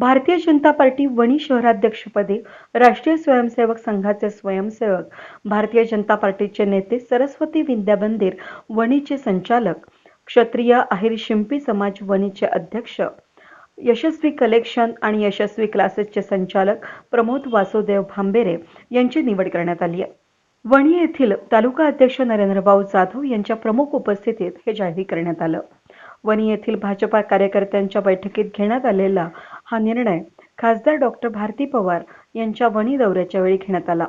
Bharatiya Janata party Wani शहराध्यक्षपदी राष्ट्रीय स्वयंसेवक संघाचे स्वयंसेवक भारतीय जनता पार्टीचे नेते सरस्वती विद्या मंदिर वणीचे संचालक क्षत्रिय अहिर शिंपी समाज वणीचे अध्यक्ष यशस्वी कलेक्शन आणि यशस्वी क्लासेसचे संचालक प्रमोद वासुदेव भांबेरे यांची निवड करण्यात आली आहे. वणी येथील तालुका अध्यक्ष नरेंद्रभाऊ जाधव यांच्या प्रमुख उपस्थितीत हे जाहीर करण्यात आलं. वणी येथील भाजपा कार्यकर्त्यांच्या बैठकीत घेण्यात आलेला हा निर्णय खासदार डॉक्टर भारती पवार यांच्या वणी दौऱ्याच्या वेळी घेण्यात आला.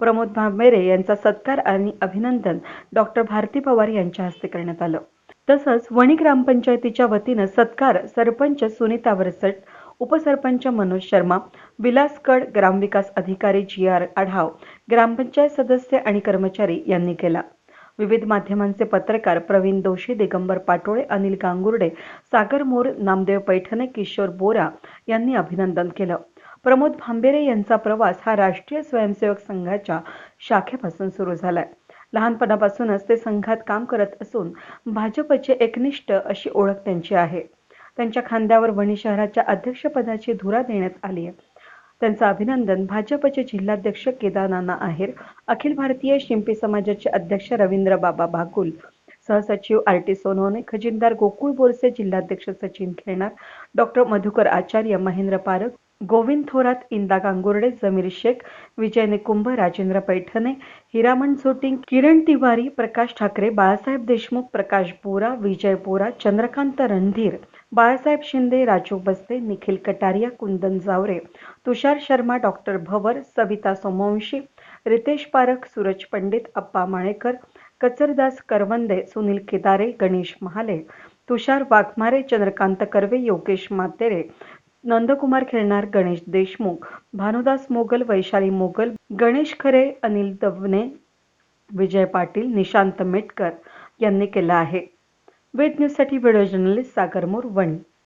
प्रमोद भांबेरे यांचा सत्कार आणि अभिनंदन डॉक्टर भारती पवार यांच्या हस्ते करण्यात आलं. तसंच वणी ग्रामपंचायतीच्या वतीनं सत्कार सरपंच सुनीता वरसट उपसरपंच मनोज शर्मा विलासकड ग्रामविकास अधिकारी जी आर आढाव ग्रामपंचायत सदस्य आणि कर्मचारी यांनी केला. विविध माध्यमांचे पत्रकार प्रवीण दोशी दिगंबर पाटोळे अनिल गांगुर्डे सागर मोर नामदेव पैठणे किशोर बोरा यांनी अभिनंदन केलं. प्रमोद भांबेरे यांचा प्रवास हा राष्ट्रीय स्वयंसेवक संघाच्या शाखेपासून सुरू झालाय. लहानपणापासूनच ते संघात काम करत असून भाजपचे एकनिष्ठ अशी ओळख त्यांची आहे. त्यांच्या खांद्यावर वणी शहराच्या अध्यक्षपदाची धुरा देण्यात आली आहे त्यांचं अभिनंदन भाजपचे जिल्हाध्यक्ष केदारनाना आहेर अखिल भारतीय शिंपी समाजाचे अध्यक्ष रवींद्र बाबा भागुल सहसचिव आर टी सोनवणे खजिनदार गोकुळ बोरसे जिल्हाध्यक्ष सचिन खेळणार डॉक्टर मधुकर आचार्य महेंद्र पारख गोविंद थोरात इंदा गांगुर्डे जमीर शेख विजय निकुंभ राजेंद्र पैठणे हिरामण झोटिंग किरण तिवारी प्रकाश ठाकरे बाळासाहेब देशमुख प्रकाश बोरा विजय बोरा चंद्रकांत रणधीर बाळासाहेब शिंदे राजू बस्ते निखिल कटारिया कुंदन जावरे तुषार शर्मा डॉक्टर भवर सविता सोमवंशी रितेश पारख सूरज पंडित अप्पा माळेकर कचरदास करवंदे सुनील केदारे गणेश महाले तुषार वाघमारे चंद्रकांत कर्वे योगेश मातेरे नंदकुमार खेळणार गणेश देशमुख भानुदास मोगल वैशाली मोगल गणेश खरे अनिल दवने विजय पाटील निशांत मेटकर यांनी केलं आहे. वेद न्यूजसाठी व्हिडिओ जर्नलिस्ट सागर मोरवणी.